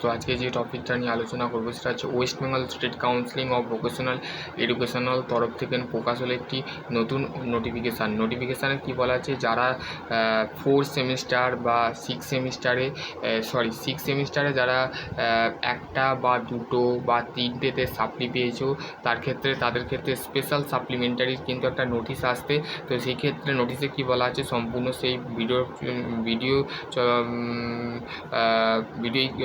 তো আজকে যে টপিকটা নিয়ে আলোচনা করব সেটা হচ্ছে West Bengal state counselling of vocational educational তরফ থেকে প্রকাশ হলো একটি নতুন নোটিফিকেশান নোটিফিকেশানে কী বলা আছে? যারা ফোর সেমিস্টার বা সিক্স সেমিস্টারে সরি সিক্স সেমিস্টারে যারা একটা বা দুটো বা তিনটেতে সাপ্লি পেয়েছ, তার ক্ষেত্রে, তাদের ক্ষেত্রে স্পেশাল সাপ্লিমেন্টারি কিন্তু একটা নোটিশ আসবে তো সেই ক্ষেত্রে নোটিশে কী বলা আছে? সম্পূর্ণ সেই ভিডিও ভিডিও ভিডিও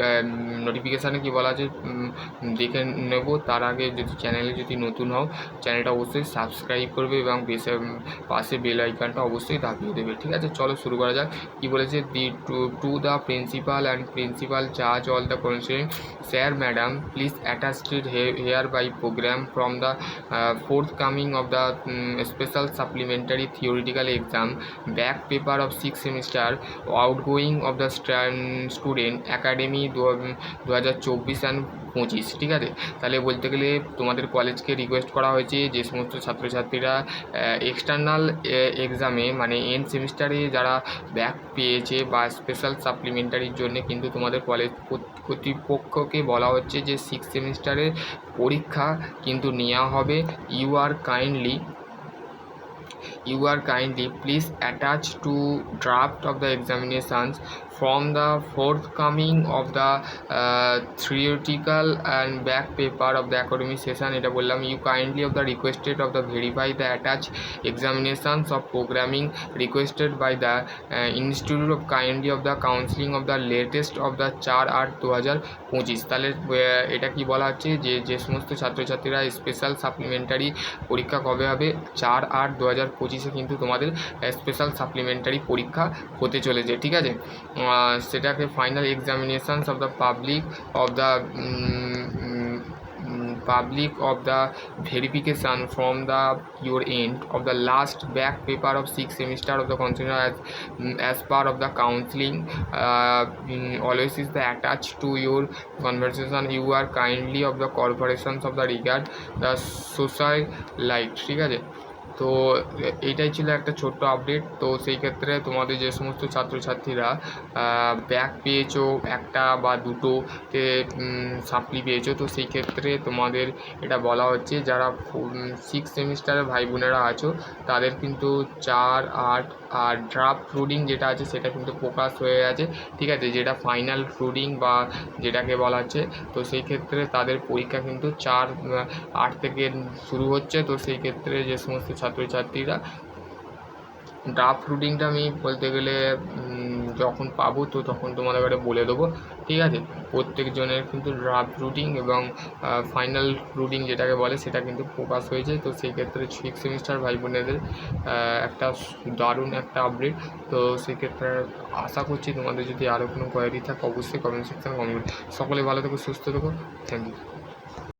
নোটিফিকেশানে কি বলা আছে দেখে নেব। তার আগে যদি চ্যানেলে যদি নতুন হও চ্যানেলটা অবশ্যই সাবস্ক্রাইব করবে এবং বেশে পাশে বেল আইকনটা অবশ্যই দাবিয়ে দেবে, ঠিক আছে? চলো শুরু করা যাক। কি বলেছে? The, to to the principal and principal charge all the counselling sir madam please attested here by programme from the fourth coming of the special supplementary theoretical exam back paper of six semester outgoing of the student academy দু দু হাজার চব্বিশ and পঁচিশ, ঠিক আছে? তাহলে বলতে গেলে তোমাদের কলেজকে রিকোয়েস্ট করা হয়েছে যে সমস্ত ছাত্রছাত্রীরা এক্সটার্নাল এক্সামে মানে এন্ড সেমিস্টারে যারা ব্যাক পেয়েছে বা স্পেশাল সাপ্লিমেন্টারির জন্য, কিন্তু তোমাদের কলেজ কর্তৃপক্ষকে বলা হচ্ছে যে সিক্স সেমিস্টারের পরীক্ষা কিন্তু নেওয়া হবে। You are kindly you are kindly please attach to draft of the examinations from the forthcoming of the uh, theoretical and back paper of the academic session এটা বললাম you kindly of the requested of the verify the attached examinations of programming requested by the uh, institute of kindly of the counseling of the latest of the চার আট দু হাজার পঁচিশ তাহলে এটা কি বলা হচ্ছে যে যে সমস্ত ছাত্রছাত্রীরা স্পেশাল সাপ্লিমেন্টারি পরীক্ষা কবে হবে চার আট দু হাজার পঁচিশে কিন্তু তোমাদের স্পেশাল সাপ্লিমেন্টারি পরীক্ষা হতে চলেছে ঠিক আছে সেটাকে final examinations of the public of the verification from the your end of the last back paper of sixth semester of the consider as mm, as part of the counseling uh, mm, always is the attached to your conversation you are kindly of the corporations of the regard the social light ঠিক আছে তো এইটাই ছিল একটা ছোট্ট update তো সেই ক্ষেত্রে তোমাদের যে সমস্ত ছাত্রছাত্রীরা ব্যাক পেয়েছ, একটা বা দুটোতে সাপ্লি পেয়েছ, তো সেই ক্ষেত্রে তোমাদের এটা বলা হচ্ছে, যারা সিক্স সেমিস্টারের ভাই বোনেরা আছো, তাদের কিন্তু চার, আট, আর ড্রাফট রুডিং যেটা আছে, সেটা কিন্তু প্রকাশ হয়ে গেছে, ঠিক আছে? যেটা ফাইনাল রুডিং বা যেটাকে বলা হচ্ছে, তো সেই ক্ষেত্রে তাদের পরীক্ষা কিন্তু চার আট থেকে শুরু হচ্ছে, তো সেই ক্ষেত্রে যে সমস্ত ছাত্রছাত্রীরা। ড্রাফট রুটিনটা আমি বলতে গেলে যখন পাবো তো তখন তোমাদের কাছে বলে দেবো, ঠিক আছে? প্রত্যেকজনের কিন্তু ড্রাফট রুটিন এবং ফাইনাল রুটিন যেটাকে বলে সেটা কিন্তু প্রকাশ হয়েছে। তো সেই ক্ষেত্রে সিক্স সেমিস্টার ভাই বোনেদের একটা দারুণ একটা আপডেট তো সেক্ষেত্রে আশা করছি তোমাদের যদি আরও কোনো কোয়ারি থাকে, অবশ্যই কমেন্ট সেকশানে কমেন্ট সকলে ভালো থেকো, সুস্থ থেকো। Thank you